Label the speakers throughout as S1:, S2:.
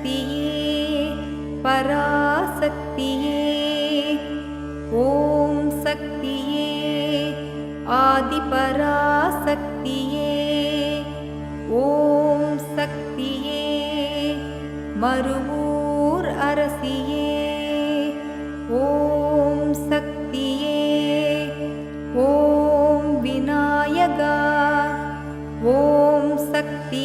S1: शक्तिये पराशक्तिये ॐ शक्तिये आदिपराशक्तिये ॐ शक्ति मरुपूर् अरसि ॐ शक्ति ॐ विनायका ॐ शक्ति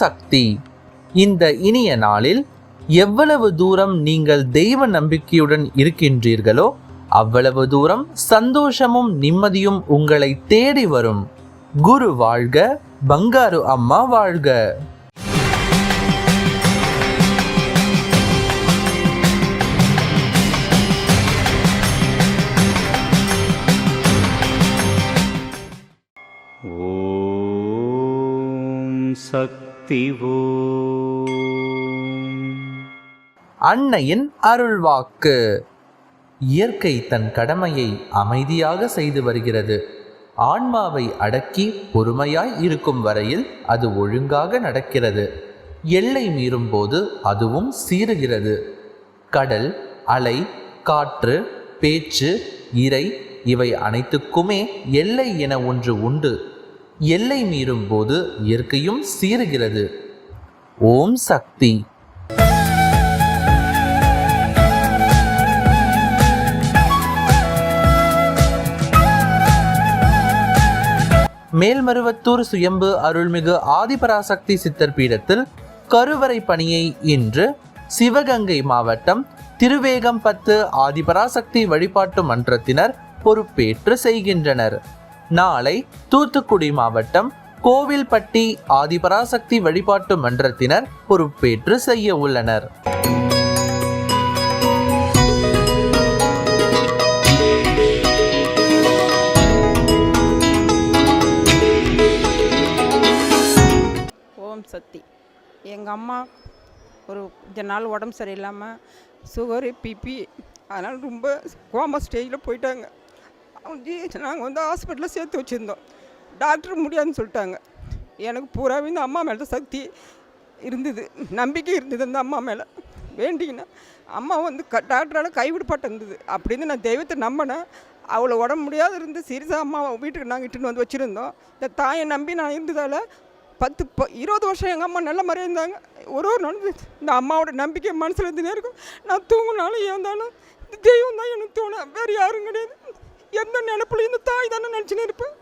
S2: சக்தி. இந்த இனிய நாளில் எவ்வளவு தூரம் நீங்கள் தெய்வ நம்பிக்கையுடன் இருக்கின்றீர்களோ அவ்வளவு தூரம் சந்தோஷமும் நிம்மதியும் உங்களை தேடி வரும். குரு வாழ்க பங்காரு அம்மா வாழ்க.
S3: சக்தி ஓம்.
S2: அன்னையின் அருள்வாக்கு. இயற்கை தன் கடமையை அமைதியாக செய்து வருகிறது. ஆன்மாவை அடக்கி பொறுமையாய் இருக்கும் வரையில் அது ஒழுங்காக நடக்கிறது. எல்லை மீறும் போது அதுவும் சீறுகிறது. கடல் அலை காற்று பேச்சு இறை இவை அனைத்துக்குமே எல்லை என ஒன்று உண்டு. எல்லை மீறும் போது இயற்கையும் சீருகிறது ஓம் சக்தி. மேல்மருவத்தூர் சுயம்பு அருள்மிகு ஆதிபராசக்தி சித்தர் பீடத்தில் கருவறை பணியை இன்று சிவகங்கை மாவட்டம் திருவேகம்பத்து ஆதிபராசக்தி வழிபாட்டு மன்றத்தினர் பொறுப்பேற்று செய்கின்றனர். நாளை தூத்துக்குடி மாவட்டம் கோவில்பட்டி ஆதிபராசக்தி வழிபாட்டு மன்றத்தினர் பொறுப்பேற்று செய்ய உள்ளனர்.
S4: ஓம் சக்தி. எங்கள் அம்மா ஒரு கொஞ்ச நாள் உடம்பு சரியில்லாமல் சுகரு பிபி அதனால் ரொம்ப கோமா ஸ்டேஜில் போயிட்டாங்க. வந்து நாங்கள் வந்து ஹாஸ்பிட்டலில் சேர்த்து வச்சுருந்தோம். டாக்டர் முடியாதுன்னு சொல்லிட்டாங்க. எனக்கு பூராவே இந்த அம்மா மேலே தான் சக்தி இருந்தது. நம்பிக்கை இருந்தது அந்த அம்மா மேலே. வேண்டிங்கன்னா அம்மா வந்து க டாக்டரால் கைவிடப்பட்டு இருந்தது. அப்படின்னு நான் தெய்வத்தை நம்பினேன். அவ்வளோ உடம்பு முடியாது இருந்து சீரியஸாக அம்மா வீட்டுக்கு நாங்கள் இட்டுன்னு வந்து வச்சுருந்தோம். இந்த தாயை நம்பி நான் இருந்ததால் பத்து ப இருபது வருஷம் எங்கள் அம்மா நல்ல மாதிரியே இருந்தாங்க. ஒரு ஒரு நாள் இந்த அம்மாவோட நம்பிக்கை மனசில் இருந்துனே இருக்கும். நான் தூங்கினாலும் ஏந்தாலும் இந்த தெய்வம் தான் எனக்கு தோணும். வேறு யாரும் கிடையாது. எந்த நினப்பில் இந்த தாய் தானே நினச்சின்னு இருப்பேன்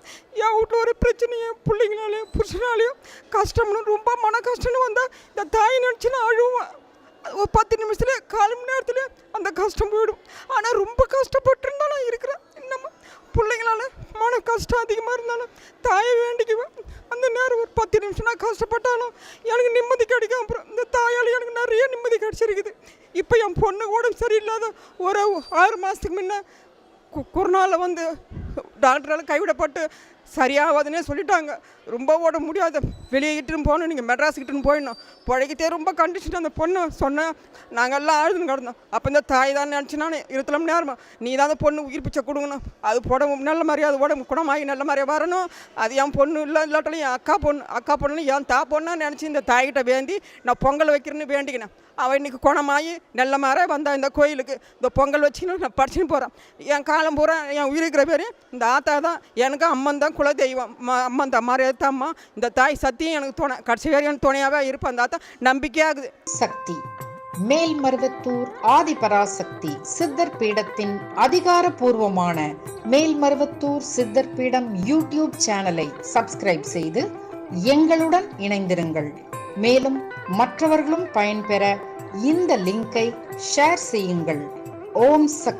S4: என் வீட்டில் ஒரு பிரச்சனையும் பிள்ளைங்களாலையும் புருஷனாலையும் கஷ்டம்னு ரொம்ப மன கஷ்டம்னு வந்தால் இந்த தாயை நினச்சின்னு நான் அழுவேன் ஒரு பத்து நிமிஷத்துல கால் மணி நேரத்தில் அந்த கஷ்டம் போயிடும். ஆனால் ரொம்ப கஷ்டப்பட்டுருந்தா நான் இருக்கிறேன். இன்னமும் பிள்ளைங்களால மன கஷ்டம் அதிகமாக இருந்தாலும் தாயை வேண்டிக்குவேன். அந்த நேரம் ஒரு பத்து நிமிஷம் நான் கஷ்டப்பட்டாலும் எனக்கு நிம்மதி கிடைக்கும். அப்புறம் இந்த தாயால் எனக்கு நிறைய நிம்மதி கிடைச்சிருக்குது. இப்போ என் பொண்ணு உடம்பு சரியில்லாத ஒரு ஆறு மாதத்துக்கு முன்ன கு வந்து டாக்டரால் கைவிடப்பட்டு சரியாகாதுன்னே சொல்லிட்டாங்க. ரொம்ப ஓட முடியாது. வெளியே இட்டுன்னு போகணும் நீங்கள் மெட்ராஸ் இட்டுன்னு போயிடணும். பிழைக்கிட்டே ரொம்ப கண்டிச்சுட்டு அந்த பொண்ணு சொன்னேன் நாங்கள் எல்லாம் அழுதுன்னு கிடந்தோம் அப்போ இந்த தாய் தான் நினச்சினா இருபத்தி மணி நேரமா நீ தான் அந்த பொண்ணு உயிர் பிச்சை கொடுக்கணும். அது உடம்பு நல்ல மாதிரி அது உடம்பு குணமாகி நல்ல மாதிரியா வரணும். அது என் பொண்ணு இல்லை இல்லாட்டாலும் என் அக்கா பொண்ணு அக்கா பொண்ணு என் தா பொண்ணா நினச்சி இந்த தாய்கிட்ட வேண்டி நான் பொங்கல் வைக்கிறேன்னு வேண்டிக்கினேன். அவள் இன்றைக்கி குணமாகி நல்ல மாதிரி வந்தா இந்த கோயிலுக்கு. இந்த பொங்கல் வச்சுன்னு நான் படிச்சுன்னு போகிறேன் என் காலம் பூரா என் உயிர் இருக்கிற பேர் இந்த ஆத்தா தான். எனக்கு அம்மன் தான் குல தெய்வம். அம்மா அம்மன் தான் மறையத்த அம்மா இந்த தாய் சத்தியம் எனக்கு துணை கடைசி வரையும் துணையாகவே இருப்பேன் அந்த நம்பிக்கையாகுது.
S5: சக்தி. மேல்மருவத்தூர் ஆதிபராசக்தி சித்தர் பீடத்தின் அதிகாரப்பூர்வமான மேல்மருவத்தூர் சித்தர் பீடம் யூடியூப் சேனலை சப்ஸ்கிரைப் செய்து எங்களுடன் இணைந்திருங்கள். மேலும் மற்றவர்களும் பயன்பெற இந்த லிங்கை ஷேர் செய்யுங்கள். ஓம் சக்தி.